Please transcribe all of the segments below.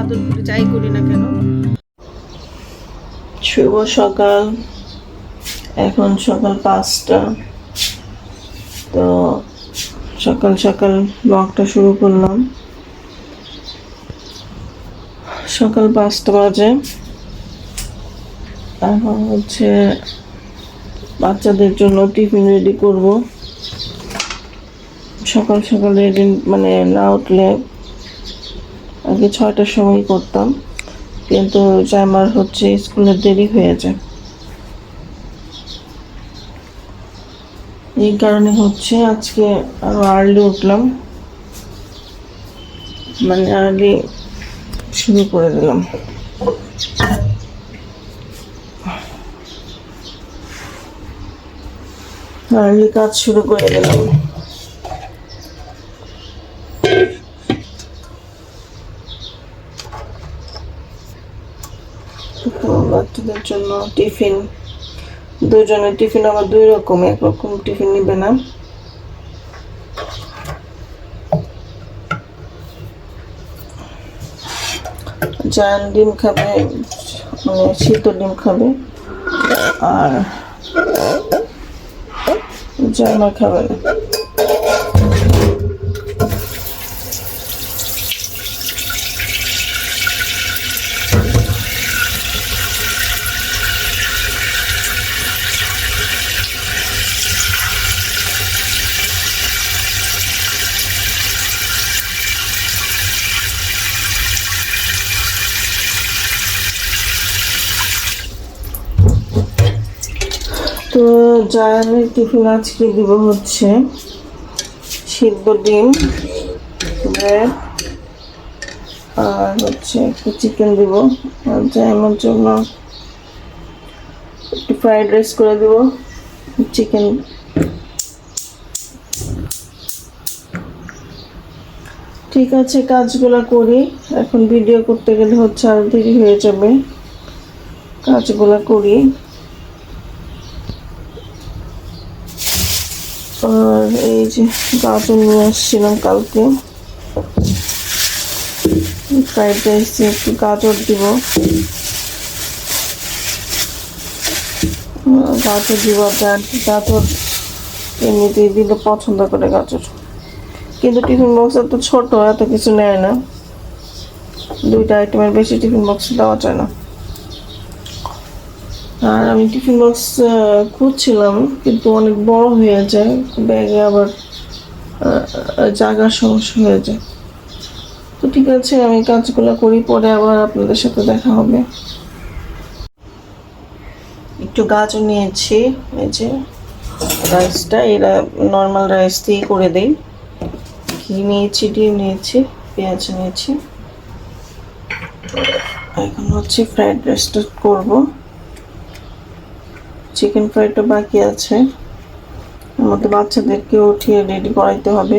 চাদর পরে যাই করি না কেন? শুভ সকাল। এখন সকাল পাঁচটা। তো সকাল সকাল ব্লগটা শুরু করলাম। সকাল পাঁচটা বাজে। এখন হচ্ছে বাচ্চাদের জন্য টিফিন রেডি করব। সকাল সকাল রেডি মানে না উঠলে আগে ছয়টার সময় করতাম। কিন্তু আমার হচ্ছে স্কুলে দেরি হয়ে যায়। এই কারণে হচ্ছে আজকে আরও আর্লি উঠলাম। মানে আর্লি শুরু করে দিলাম। আর্লি কাজ শুরু করে দিলাম তো বাচ্চাদের জন্য টিফিন। দুজনের টিফিন আবার দুই রকম একরকম টিফিন নিবে না। জায়ান ডিম খাবে মানে শীত ডিম খাবে, আর জামা খাবে। না তো জায়ানের টিফিন আজকে দিব হচ্ছে সিদ্ধ ডিম, ব্রেড, আর হচ্ছে একটু চিকেন দিব। আর জায়ানের জন্য একটু ফ্রাইড রাইস করে দিব, চিকেন। ঠিক আছে, কাজগুলো করি। এখন ভিডিও করতে গেলে হচ্ছে আরও দেরি হয়ে যাবে। কাজগুলো করি। আর এই যে গাজর নিয়ে আসছিলাম কালকে। ফ্রাইড রাইসে একটু গাজর দিব। গাজর দিব গাজর এমনিতেই দিলে পছন্দ করে গাজর। কিন্তু টিফিন বক্স তো ছোট, এত কিছু নেয় না। দুইটা আইটেমের বেশি টিফিন বক্স দেওয়া যায় না। আর আমি টিফিন বক্স খুঁজছিলাম, কিন্তু অনেক বড় হয়ে যায়, ব্যাগে আবার জায়গার সমস্যা হয়ে যায়। তো ঠিক আছে, আমি কাজগুলো করি, পরে আবার আপনাদের সাথে দেখা হবে। একটু গাজর নিয়েছি, এই যে রাইসটা, এরা নর্মাল রাইস দিয়ে করে দেই। ঘি নিয়েছি, ডিম নিয়েছি, পেঁয়াজ নিয়েছি। এখন হচ্ছে ফ্রাইড রাইসটা করব। চিকেন ফ্রাইটা বাকি আছে। আমাদের বাচ্চাদেরকে উঠিয়ে রেডি করাইতে হবে।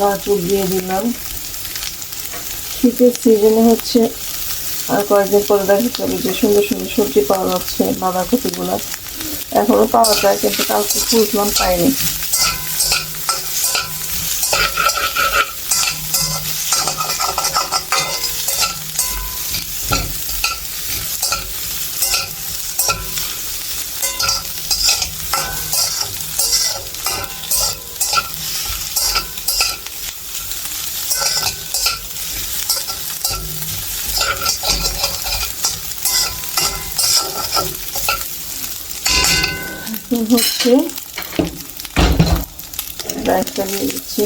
গাজর দিয়ে দিলাম। শীতের সিজনে হচ্ছে আর কয়েকদিন পরে দেখা যাবে যে সুন্দর সুন্দর সবজি পাওয়া যাচ্ছে বাঁধাকপিগুলো। এখনও পাওয়া যায়, কিন্তু কালকে খুঁজলাম পাইনি। হচ্ছে। রাইসটা দিয়ে দিচ্ছি।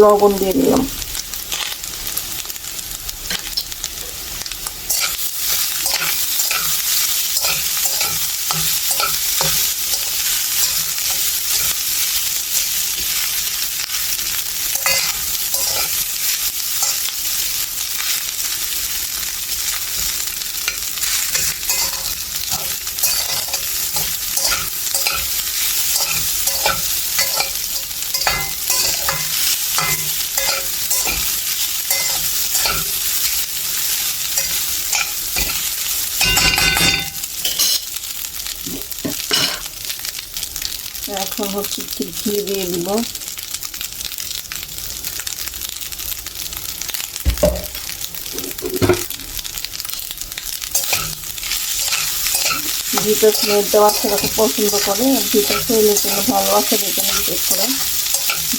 লবণ দিয়ে দিলাম। এখন হচ্ছে ঘি দিয়ে দিব। ঘিটা স্মেলটা বাচ্চারা খুব পছন্দ করে। ঘিটা শরীরের জন্য ভালো করে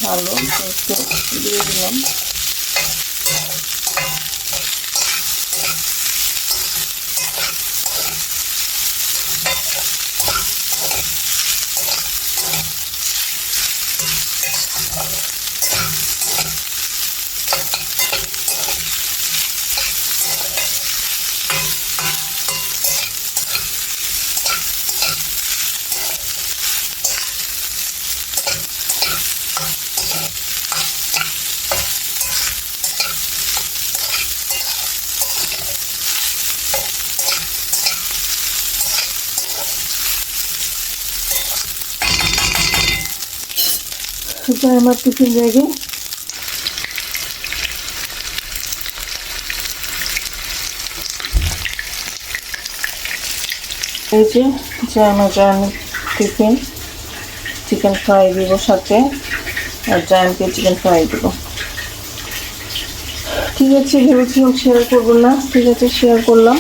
ভালো দিয়ে দিলাম। এটা আমার টিফিন রেডি। এই যে জামা জান টিফিন, চিকেন ফ্রাই দিব সাথে, আর জায়ানকে চিকেন ফ্রাই দিব। ঠিক আছে, ভেবেছিলাম শেয়ার করব না, ঠিক আছে শেয়ার করলাম।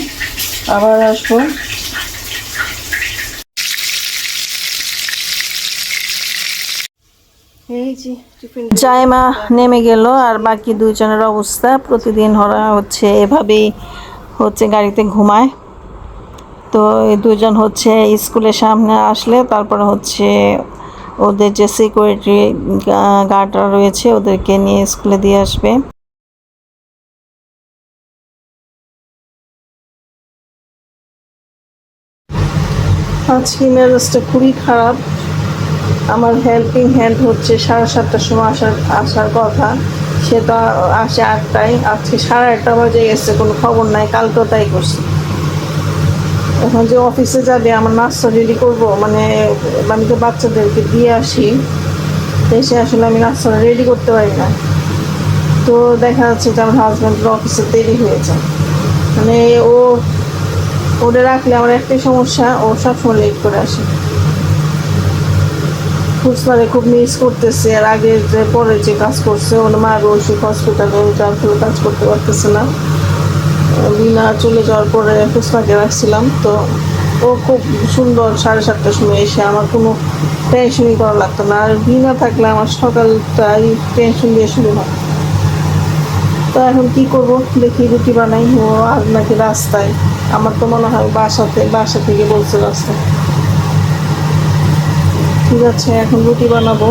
আবার আসব। জায়মা নেমে গেল আর বাকি দুইজনের অবস্থা। প্রতিদিন ওরা হচ্ছে এভাবেই হচ্ছে গাড়িতে ঘুমায়। তো এই দুজন হচ্ছে স্কুলের সামনে আসলে তারপরে হচ্ছে ওদের যে সিকিউরিটি গার্ডরা রয়েছে ওদেরকে নিয়ে স্কুলে দিয়ে আসবে। আজকে মেজাজটা খুবই খারাপ। আমার হেল্পিং হ্যান্ড হচ্ছে সাড়ে সাতটার সময় আসার আসার কথা। সে তো আসে আটটায়। আজকে সাড়ে আটটা বাজে গেছে, কোনো খবর নাই, কালকেও তাই করছি। এখন যে অফিসে যাবে, আমার নাস্তা রেডি করব মানে আমি তো বাচ্চাদেরকে দিয়ে আসি। এসে আসলে আমি নাস্তাটা রেডি করতে পারি না। তো দেখা যাচ্ছে যে আমার হাজব্যান্ডের অফিসে দেরি হয়েছে মানে ও ওটা রাখলে আমার একটাই সমস্যা, ও সবসময় লেট করে আসে। ফুসলারে খুব মিস করতেছে। আর আগে যে পরে যে কাজ করছে, ওর মা ওষুধ হসপিটালে যার ফলে কাজ করতে পারতেছে না। বিনা চলে যাওয়ার পরে ফুসলাকে রাখছিলাম। তো ও খুব সুন্দর সাড়ে সাতটার সময় এসে আমার কোনো টেনশনই করা লাগতো না। আর বিনা থাকলে আমার সকালটাই টেনশন দিয়ে শুরু হয়। তো এখন কি করব? দেখি রুটি বানাই। ও আর নাকি রাস্তায়। আমার তো মনে হয় বাসাতে বাসা থেকে বলছে রাস্তায়। আছে এখন রুটি বানাবো।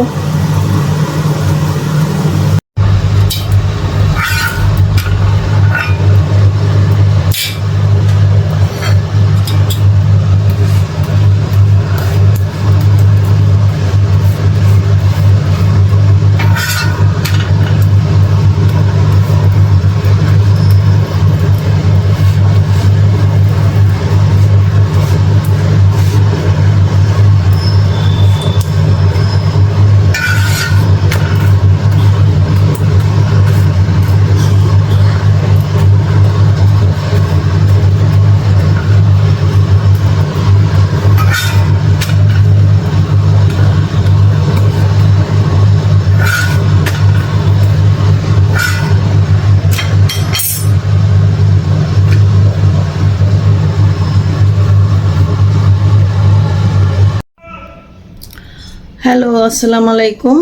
আসসালামু আলাইকুম।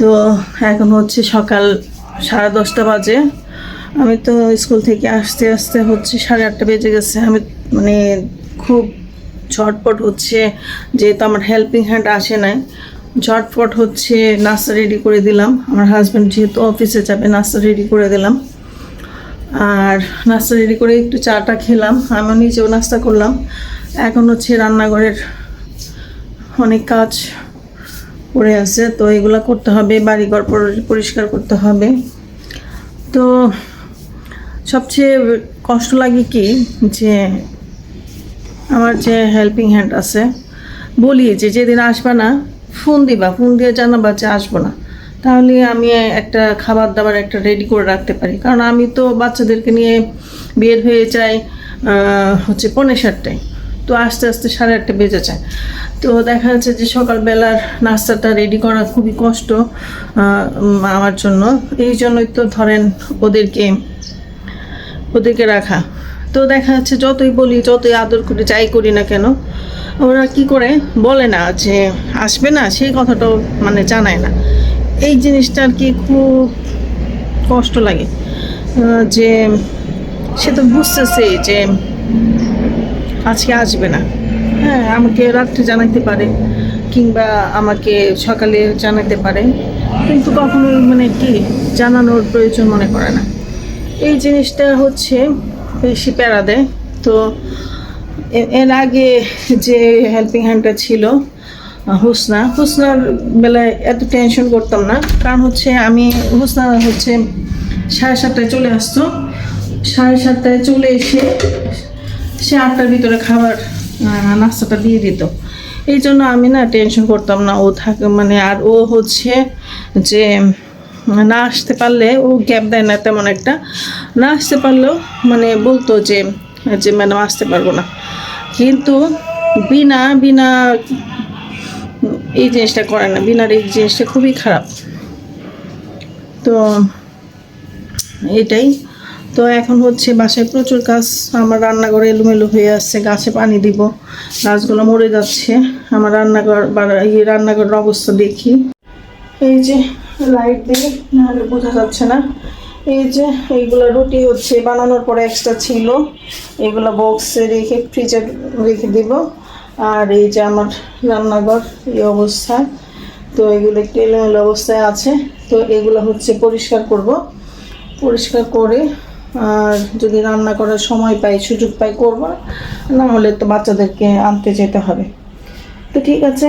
তো এখন হচ্ছে সকাল সাড়ে দশটা বাজে। আমি তো স্কুল থেকে আসতে আসতে হচ্ছে সাড়ে আটটা বেজে গেছে। আমি মানে খুব ঝটপট হচ্ছে, যেহেতু আমার হেল্পিং হ্যান্ড আসে নাই, ঝটপট হচ্ছে নাস্তা রেডি করে দিলাম। আমার হাজব্যান্ড যেহেতু অফিসে যাবে, নাস্তা রেডি করে দিলাম। আর নাস্তা রেডি করে একটু চাটা খেলাম। আমিও নিজেও নাস্তা করলাম। এখন হচ্ছে রান্নাঘরের অনেক কাজ পড়ে আছে। তো এগুলো করতে হবে, বাড়িঘর পরি- পরিষ্কার করতে হবে। তো সবচেয়ে কষ্ট লাগে কি? যে আমার যে হেল্পিং হ্যান্ড আছে, বলি যে যেদিন আসবে না, ফোন দিবা, ফোন দিয়ে জানাবা যে আসব না। তাহলে আমি একটা খাবার দাবার একটা রেডি করে রাখতে পারি। কারণ আমি তো বাচ্চাদেরকে নিয়ে বের হয়ে যাই হচ্ছে পৌনে সাতটায়। তো আস্তে আস্তে সাড়ে আটটা বেজে যায়। তো দেখা যাচ্ছে যে সকালবেলার নাস্তাটা রেডি করা খুবই কষ্ট আমার জন্য। এই জন্যই তো ধরেন ওদেরকে ওদেরকে রাখা। তো দেখা যাচ্ছে যতই বলি, যতই আদর করি, যাই করি না কেন, ওরা কি করে বলে না যে আসবে না, সেই কথাটাও মানে জানায় না। এই জিনিসটা আর কি খুব কষ্ট লাগে যে সে তো বুঝতেছে যে আজকে আসবে না। হ্যাঁ আমাকে রাত্রে জানাতে পারে কিংবা আমাকে সকালে জানাতে পারে। কিন্তু কখনোই মানে কি জানানোর প্রয়োজন মনে করে না। এই জিনিসটা হচ্ছে বেশি প্যারা দেয়। তো এর আগে যে হেল্পিং হ্যান্ডটা ছিল হুসনা, হুসনার বেলায় এত টেনশন করতাম না। কারণ হচ্ছে আমি, হুসনা হচ্ছে সাড়ে সাতটায় চলে আসতো। সাড়ে সাতটায় চলে এসে সে আটটার ভিতরে খাবার নাস্তাটা দিয়ে দিত। এই জন্য আমি না টেনশন করতাম না, ও থাকে মানে আর ও হচ্ছে যে, না আসতে পারলে ও গ্যাপ দেয় না তেমন একটা। না আসতে পারলেও মানে বলতো যে যে ম্যাডাম আসতে পারব না। কিন্তু বিনা বিনা এই জিনিসটা করে না বিনার এই জিনিসটা খুবই খারাপ। তো, এটাই। তো এখন হচ্ছে বাসায় প্রচুর কাজ, আমার রান্নাঘরে এলোমেলো হয়ে আসছে, গাছে পানি দিব। গাছগুলো মরে যাচ্ছে, আমার রান্নাঘর এই রান্নাঘরের অবস্থা দেখি। এই যে লাইট দিয়ে, নাহলে বোঝা যাচ্ছে না। এই যে এইগুলো রুটি হচ্ছে, বানানোর পরে এক্সট্রা ছিল। এগুলো বক্সে রেখে ফ্রিজে রেখে দিব। আর এই যে আমার রান্নাঘর, এই অবস্থা। তো এগুলো একটু এলোমেলো অবস্থায় আছে। তো এগুলো হচ্ছে পরিষ্কার করব। পরিষ্কার করে আর যদি রান্না করার সময় পাই, সুযোগ পাই, করব না হলে তো বাচ্চাদেরকে আনতে যেতে হবে। তো ঠিক আছে।